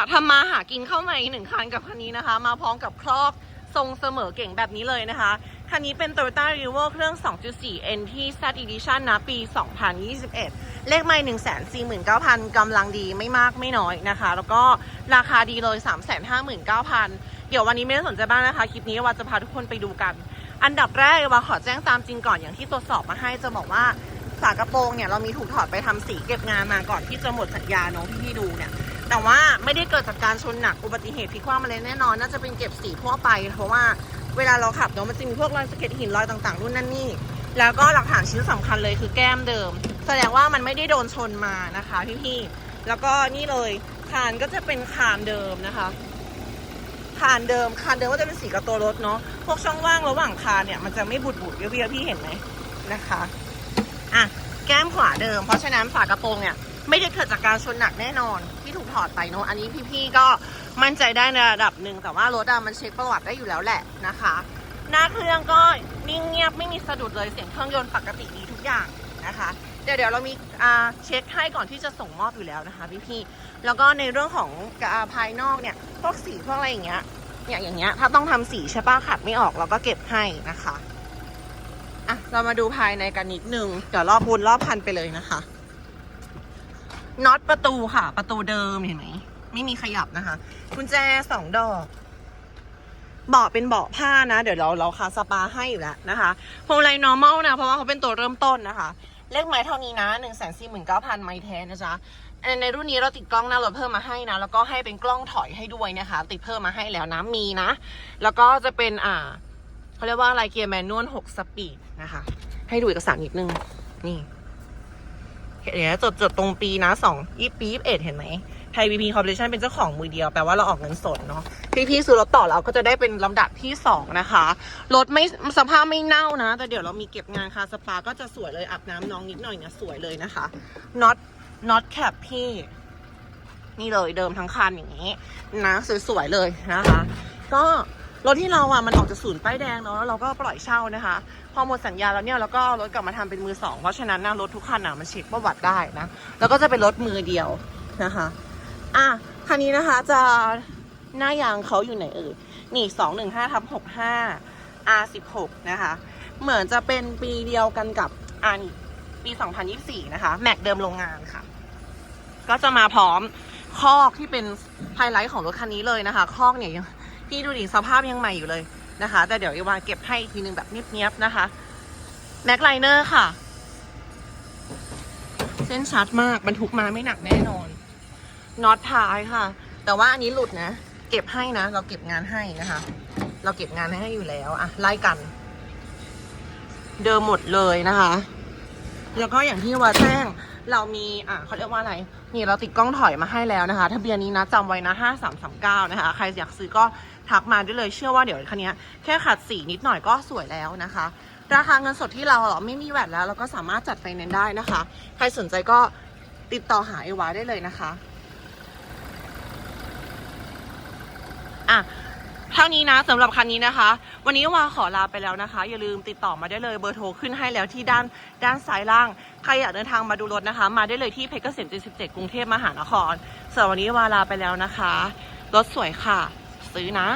ากทำมาหากินเข้ามาอีกหนึ่งคันกับคันนี้นะคะ มาพร้อมกับครอกทรงเสมอเก่งแบบนี้เลยนะคะ คันนี้เป็น Toyota r e v o เครื่อง 2.4 NT Z Edition นะ ปี 2021 เลขไม่ 149,000กำลังดีไม่มากไม่น้อยนะคะ แล้วก็ราคาดีเลย 359,000 เดี๋ยววันนี้ไม่ได้สนใจบ้างนะคะ คลิปนี้ว่าจะพาทุกคนไปดูกัน อันดับแรกว่าขอแจ้งตามจริงก่อนอย่างที่ตรวจสอบมาให้จะบอกว่าฝากระโปรงเนี่ยเรามีถูกถอดไปทำสีเก็บงานมาก่อนที่จะหมดสัญญาเนาะพี่ๆดูเนี่ย แต่ว่าไม่ได้เกิดจากการชนหนักอุบัติเหตุพลิกคว่ำอะไรแน่นอน น่าจะเป็นเก็บสีทั่วไป เพราะว่าเวลาเราขับเนาะมันจะมีพวกรอยสะเก็ดหินรอยต่างๆนู่นนั่นนี่ แล้วก็หลักฐานชิ้นสำคัญเลยคือแก้มเดิม แสดงว่ามันไม่ได้โดนชนมานะคะพี่ๆแล้วก็นี่เลยคานก็จะเป็นคานเดิมนะคะคานเดิมคานเดิมก็จะเป็นสีกับตัวรถเนาะพวกช่องว่างระหว่างคานเนี่ยมันจะไม่บุดบุดๆเบี้ยวๆพี่เห็นไหมนะคะอะแก้มขวาเดิม เพราะฉะนั้นฝากระโปรงเนี่ย ไม่ได้เกิดจากการชนหนักแน่นอนที่ถูกถอดไปเนาะอันนี้พี่ๆก็มั่นใจได้ในระดับหนึ่งแต่ว่ารถอะมันเช็คประวัติได้อยู่แล้วแหละนะคะ หน้าเครื่องก็นิ่งเงียบไม่มีสะดุดเลยเสียงเครื่องยนต์ปกติดีทุกอย่างนะคะเดี๋ยวเดี๋ยวเรามีเช็คให้ก่อนที่จะส่งมอบอยู่แล้วนะคะพี่ๆแล้วก็ในเรื่องของภายนอกเนี่ยพวกสีพวกอะไรอย่างเงี้ยเนี่ยอย่างเงี้ยถ้าต้องทำสีใช่ปะขัดไม่ออกเราก็เก็บให้นะคะอะเรามาดูภายในกันนิดนึงเดี๋ยวรอบบุญรอบพันไปเลยนะคะ น็อตประตูค่ะ ประตูเดิมเห็นไหมไม่มีขยับนะคะกุญแจสองดอกเบาะเป็นเบาะผ้านะ เดี๋ยวเราเราคาสปาให้อยู่แล้วนะคะพวงมาลัย normal นะ เพราะว่าเขาเป็นตัวเริ่มต้นนะคะ เลขไม้เท่านี้นะหนึ่งแสนสี่หมื่นเก้าพันไม้แท้นะจ๊ะในในรุ่นนี้เราติดกล้องหน้ารถเพิ่มมาให้นะ แล้วก็ให้เป็นกล้องถอยให้ด้วยนะคะ ติดเพิ่มมาให้แล้วนะมีนะ แล้วก็จะเป็นอ่าเขาเรียกว่าอะไรเกียร์แมนนวลหกสปีดนะคะ ให้ดูเอกสารนิดนึงนี่ เห็นไหมจดจดตรงปีนะสองยี่ปียี่เอ็ดเห็นไหมไทยวีพีคอร์ปอเรชันเป็นเจ้าของมือเดียว แปลว่าเราออกเงินสดเนาะพี่พี่ๆซื้อรถต่อเราก็จะได้เป็นลำดับที่สองนะคะ รถไม่สภาพไม่เน่านะ แต่เดี๋ยวเรามีเก็บงานคาสปาก็จะสวยเลยอาบน้ำน้องนิดหน่อยเนี่ยสวยเลยนะคะน็อตน็อตแคปพี่ นี่เลยเดิมทั้งคันอย่างนี้ นะ สวยๆเลยนะคะ ก็ รถที่เราอะมันออกจากศูนย์ป้ายแดงเนาะแล้วเราก็ปล่อยเช่านะคะ พอหมดสัญญาแล้วเนี่ยเราก็เอารถกลับมาทำเป็นมือสองเพราะฉะนั้นนะรถทุกคันอะมันเช็คประวัติได้นะแล้วก็จะเป็นรถมือเดียวนะคะอะคันนี้นะคะจะหน้ายางเขาอยู่ไหนเอ่ยนี่สองหนึ่งห้าทับหกห้า R สิบหกนะคะ เหมือนจะเป็นปีเดียวกันกับอันปีสองพันยี่สี่นะคะ แม็กเดิมโรงงานค่ะ ก็จะมาพร้อมคอกที่เป็นไฮไลท์ของรถคันนี้เลยนะคะ คอกเนี่ยยัง พี่ดูดิสภาพยังใหม่อยู่เลยนะคะ แต่เดี๋ยวอีวาเก็บให้อีกทีนึงแบบเนียบๆนะคะแม็กไลเนอร์ค่ะ เส้นชัดมากบรรทุกมาไม่หนักแน่นอนน็อตท้ายค่ะ แต่ว่าอันนี้หลุดนะ เก็บให้นะ เราเก็บงานให้นะคะ เราเก็บงานให้อยู่แล้วอะไล่กัน เดิมหมดเลยนะคะ แล้วก็อย่างที่ว่าแจ้งเรามีอะเขาเรียกว่าอะไร นี่เราติดกล้องถอยมาให้แล้วนะคะ ทะเบียนนี้นะจำไว้นะ5339นะคะ ใครอยากซื้อก็ ทักมาได้เลยเชื่อว่าเดี๋ยวคันนี้แค่ขัดสีนิดหน่อยก็สวยแล้วนะคะ ราคาเงินสดที่เราเหรอไม่มีแวดแล้ว เราก็สามารถจัดไฟแนนซ์ได้นะคะ ใครสนใจก็ติดต่อหาเอวาได้เลยนะคะอะเท่านี้นะสำหรับคันนี้นะคะ วันนี้วาขอลาไปแล้วนะคะ อย่าลืมติดต่อมาได้เลยเบอร์โทรขึ้นให้แล้วที่ด้านด้านซ้ายล่าง ใครอยากเดินทางมาดูรถนะคะ มาได้เลยที่เพชรเกษม77กรุงเทพมหานครสำหรับวันนี้วาลาไปแล้วนะคะ รถสวยค่ะ ซื้อนะ